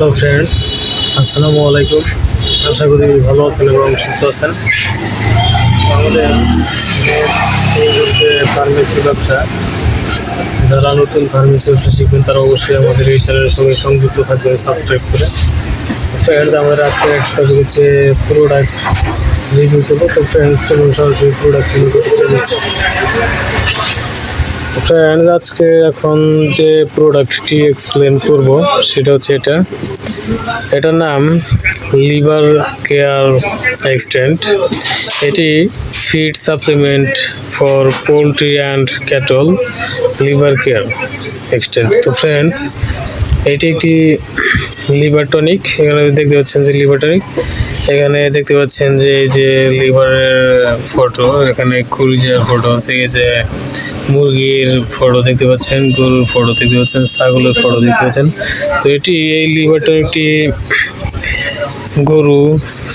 Hello friends, আসসালামু আলাইকুম। আশা করি ভালো আছেন এবং সুস্থ আছেন। আমাদের এই হচ্ছে ফার্মেসি ব্যবসা। যারা নতুন ফার্মেসি ব্যবসা শিখবেন, তারা অবশ্যই আমাদের এই চ্যানেলের সঙ্গে সংযুক্ত থাকবেন সাবস্ক্রাইব করে। ফ্রেন্ডস আমাদের আজকে একটা হচ্ছে প্রোডাক্ট রিভিউ করব। তো ফ্রেন্ডস চলুন সরাসরি প্রোডাক্ট রিভিউ করতে চলে যাচ্ছি ফ্রেন্ডস আজকে এখন যে প্রোডাক্টটি এক্সপ্লেন করব, সেটা হচ্ছে এটা। এটার নাম লিভার কেয়ার এক্সটেন্ট এটি feed supplement for poultry and cattle liver care extent তো ফ্রেন্ডস এটি একটি লিভার টনিক এখানে দেখতে পাচ্ছেন যে লিভার টনিক এখানে দেখতে পাচ্ছেন যে এই যে লিভারের ফটো এখানে কুরিজার ফটো আছে এই যে মুরগির ফটো দেখতে পাচ্ছেন গরুর ফটো দেখতে পাচ্ছেন ছাগলের ফটো দেখতে পাচ্ছেন। তো এটি এই লিভার টনিকটি গরু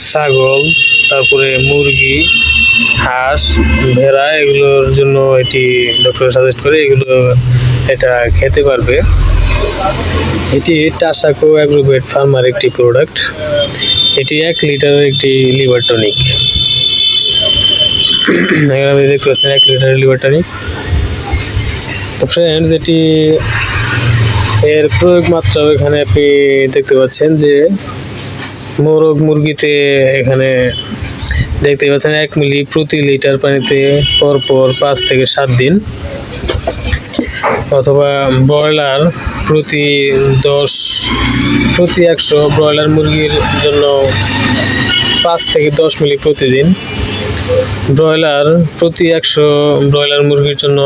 ছাগল তারপরে মুরগি হাঁস ভেড়া এগুলোর জন্য এটি ডক্টর সাজেস্ট করে এগুলো এটা খেতে পারবে। এটি টাসাকো অ্যাগ্রোভেট ফার্মার একটি প্রোডাক্ট এটি এক লিটারের একটি লিভার টনিক আপনি দেখতে পাচ্ছেন এক লিটারের লিভার টনিক তো ফ্রেন্ডস এটি এর প্রয়োগ মাত্রাও এখানে আপনি দেখতে পাচ্ছেন যে মোরগ মুরগিতে এখানে দেখতে পাচ্ছেন এক মিলি প্রতি লিটার পানিতে পরপর পাঁচ থেকে সাত দিন। অথবা ব্রয়লার প্রতি দশ, প্রতি একশো ব্রয়লার মুরগির জন্য পাঁচ থেকে দশ মিলি প্রতিদিন। ব্রয়লার প্রতি একশো ব্রয়লার মুরগির জন্য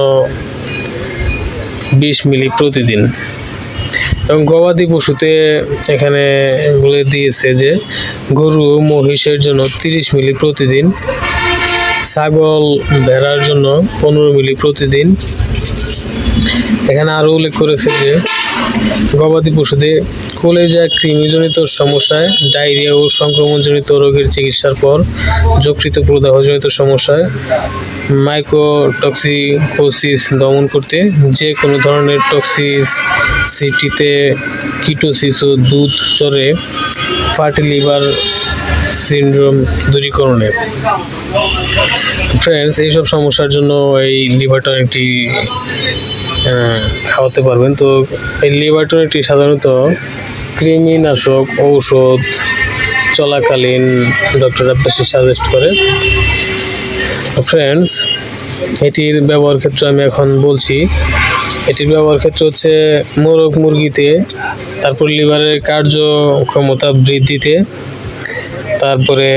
বিশ মিলি প্রতিদিন। এবং গবাদি পশুতে এখানে বলে দিয়েছে যে গরু মহিষের জন্য তিরিশ মিলি প্রতিদিন। ছাগল ভেড়ার জন্য পনেরো মিলি প্রতিদিন। এখানে আরও উল্লেখ করেছে যে, গবাদি পশুদের কলেজা কৃমিজনিত সমস্যায় ডায়রিয়া ও সংক্রমণজনিত রোগের চিকিৎসার পর যকৃত প্রদাহজনিত সমস্যায় মাইক্রোটক্সিকোসিস দমন করতে যে কোনো ধরনের টক্সিসিটিতে কিটোসিস ও দুধ চরে ফ্যাটি লিভার সিন্ড্রোম দূরীকরণে। ফ্রেন্ডস এইসব সমস্যার জন্য এই লিভার টনিকটি খাওয়াতে পারবেন। তো এই লিভার টনিকটি সাধারণত কৃমিনাশক ঔষধ চলাকালীন ডক্টর আপনার সাজেস্ট করে। ফ্রেন্ডস এটির ব্যবহার ক্ষেত্রে আমি এখন বলছি এটির ব্যবহার ক্ষেত্র হচ্ছে মোরগ মুরগিতে তারপর লিভারের কার্যক্ষমতা বৃদ্ধিতে তারপরে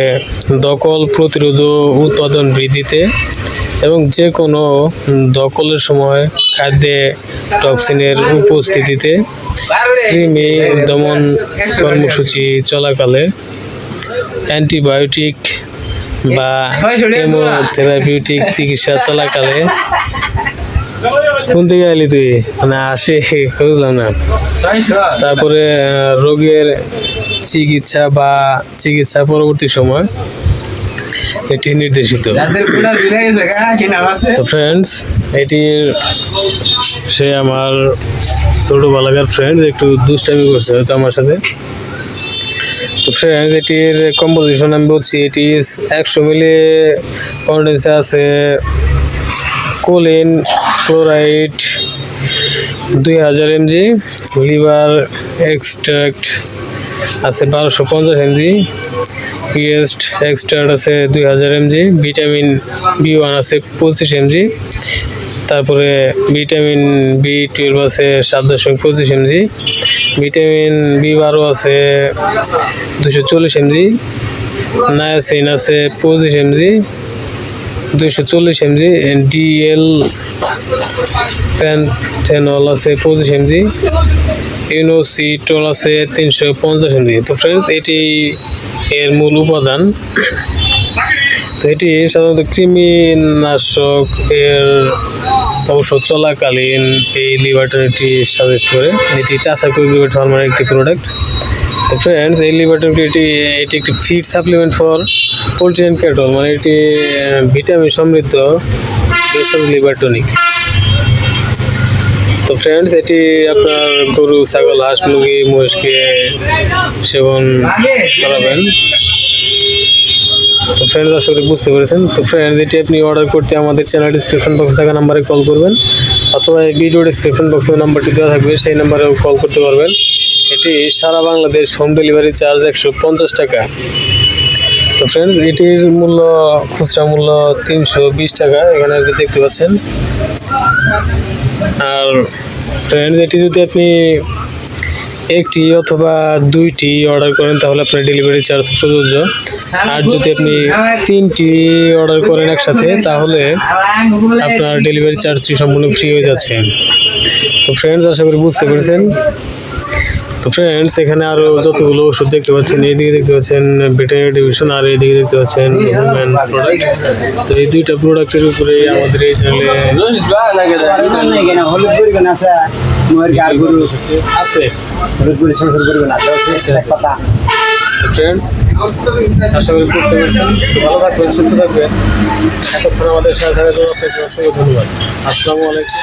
দকল প্রতিরোধ উৎপাদন বৃদ্ধিতে এবং যে কোনো দকলের সময় খাদ্যে টক্সিনের উপস্থিতিতে কৃমি দমন কর্মসূচি চলাকালে অ্যান্টিবায়োটিক বা কেমোথেরাপিউটিক চিকিৎসা চলাকালে কোন থেকে আইলি তুই? মানে আসে বুঝলাম না। তারপরে রোগের চিকিৎসা বা চিকিৎসা পরবর্তী সময় এটি নির্দেশিত? তো ফ্রেন্ডস এটির সে আমার ছোটোবেলাকার ফ্রেন্ড একটু দুষ্টামি করছে হয়তো আমার সাথে। তো ফ্রেন্ডস এটির কম্পোজিশন আমি বলছি এটি একশো মিলি কন্ডেন্সে আছে কোলিন ক্লোরাইড দুই হাজার এমজি, লিভার এক্সট্রাক্ট আছে বারোশো পঞ্চাশ এমজি পিএস্ট এক্সট্রাক্ট আছে দুই হাজার এমজি, ভিটামিন বি ওয়ান আছে পঁচিশ এমজি, তারপরে ভিটামিন বি টুয়েলভ আছে সাত দশমিক পঁচিশ এমজি, ভিটামিন বি বারো আছে দুশো চল্লিশ এমজি, নায়াসিন আছে পঁচিশ এমজি দুইশো চল্লিশ এমজি ডিএল প্যান্থেনল আছে, পঁচিশ এমজি ইউনোসিটল আছে, তিনশো পঞ্চাশ এমজি তো ফ্রেন্ডস এটি এর মূল উপাদান। তো এটি সাধারণত কৃমিনাশক এর ঔষধ চলাকালীন এই লিভারটনটি সাজেস্ট করে। এটি টাসাকো লিভার ফার্মার একটি প্রোডাক্ট তো ফ্রেন্ডস এই লিভারটনটি এটি একটি feed supplement for poultry and cattle মানে এটি ভিটামিন সমৃদ্ধ ভেষজ লিভার টনিক। তো ফ্রেন্ডস এটি আপনার গরু, ছাগল, হাঁস, মুরগি মহিষকে সেবন করাবেন। তো ফ্রেন্ডস আশা করি বুঝতে পেরেছেন। তো ফ্রেন্ডস এটি আপনি অর্ডার করতে আমাদের চ্যানেল ডিসক্রিপশন বক্সে থাকা নাম্বারে কল করবেন, অথবা এই ভিডিও ডিসক্রিপশন বক্সে নাম্বারটি দেওয়া থাকবে, সেই নাম্বারেও কল করতে পারবেন। এটি সারা বাংলাদেশ হোম ডেলিভারি চার্জ একশো পঞ্চাশ টাকা। তো ফ্রেন্ডস এটির মূল্য, খুচরা মূল্য তিনশো বিশ টাকা, এখানে আপনি দেখতে পাচ্ছেন। আর ফ্রেন্ডস এটি যদি আপনি একটি অথবা দুইটি অর্ডার করেন, তাহলে আপনার ডেলিভারি চার্জ প্রযোজ্য। আর যদি আপনি তিনটি অর্ডার করেন একসাথে, তাহলে আপনার ডেলিভারি চার্জটি সম্পূর্ণ ফ্রি হয়ে যাচ্ছে। তো ফ্রেন্ডস আশা করি বুঝতে পেরেছেন। তো ফ্রেন্ডস এখানে আরও যতগুলো ওষুধ দেখতে পাচ্ছেন এইদিকে দেখতে পাচ্ছেন ভেটেরিনারি ডিভিশন আর এইদিকে দেখতে পাচ্ছেন হিউম্যান প্রোডাক্ট তো এই দুইটা প্রোডাক্টের উপরে আমাদের এই চ্যানেলে ফ্রেন্ডস ভালো আমাদের সাথে আসসালামু আলাইকুম।